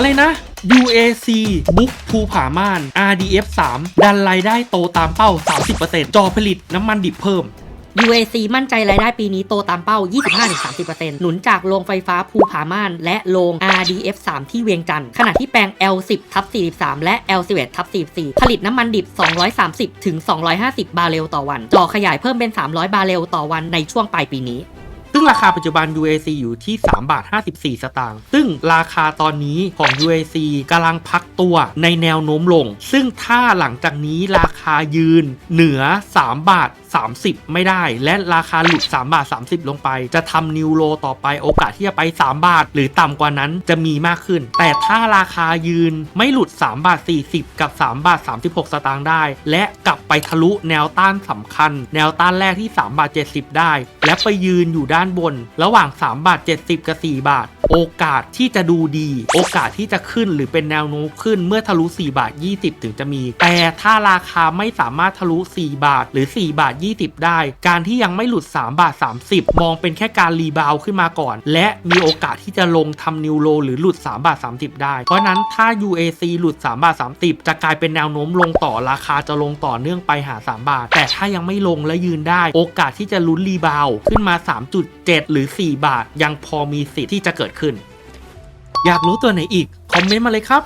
อะไรนะ UAC บุกภูผาม่าน RDF 3 ดันรายได้โตตามเป้า 30%จอผลิตน้ำมันดิบเพิ่ม UAC มั่นใจรายได้ปีนี้โตตามเป้า 25-30%หนุนจากโรงไฟฟ้าภูผาม่าน และโรง RDF 3 ที่เวียงจันทร์ขณะที่แปลง L10 ทับ43 และ L11 ทับ44 ผลิตน้ำมันดิบ 230ถึง250 บาร์เรลต่อวันจอขยายเพิ่มเป็น 300 บาร์เรลต่อวันในช่วงปลายปีนี้ ซึ่งราคาปัจจุบัน UAC อยู่ที่ 3 บาท 54 สตางค์ ซึ่งราคาตอนนี้ของ UAC กำลังพักตัวในแนวโน้มลง ซึ่งถ้าหลังจากนี้ราคายืนเหนือ 3 บาท 30 ไม่ได้ และราคาหลุด3บาท30 ลงไป จะทำนิวโลต่อไปโอกาสที่จะไป 3 บาท หรือต่ำกว่านั้นจะมีมากขึ้น แต่ถ้าราคายืนไม่หลุด3บาท40 กับ 3 บาท 36 สตางค์ได้ และกลับไปทะลุแนวต้านสำคัญ แนวต้านแรกที่ 3 บาท 70 ได้ และไปยืนอยู่ด้านบน ระหว่าง 3 บาท 70 กับ 4 บาท โอกาสที่จะดูดี โอกาสที่จะขึ้นหรือเป็นแนวโน้มขึ้นเมื่อทะลุ 4 บาท 20 ถึงจะมี แต่ถ้าราคาไม่สามารถทะลุ 4 บาทหรือ 4 บาท20 ได้ การที่ยังไม่หลุด 3 บาท 30 มองเป็นแค่การรีบาวขึ้นมาก่อน และมีโอกาสที่จะลงทำนิวโลหรือหลุด 3 บาท 30 ได้ เพราะนั้นถ้า UAC หลุด 3 บาท 30 จะกลายเป็นแนวโน้มลงต่อราคาจะลงต่อเนื่องไปหา 3 บาท แต่ถ้ายังไม่ลงและยืนได้ โอกาสที่จะลุ้นรีบาวขึ้นมา 3.7 หรือ 4 บาท ยังพอมีสิทธิ์ที่จะเกิดขึ้น อยากรู้ตัวไหนอีก คอมเมนต์มาเลยครับ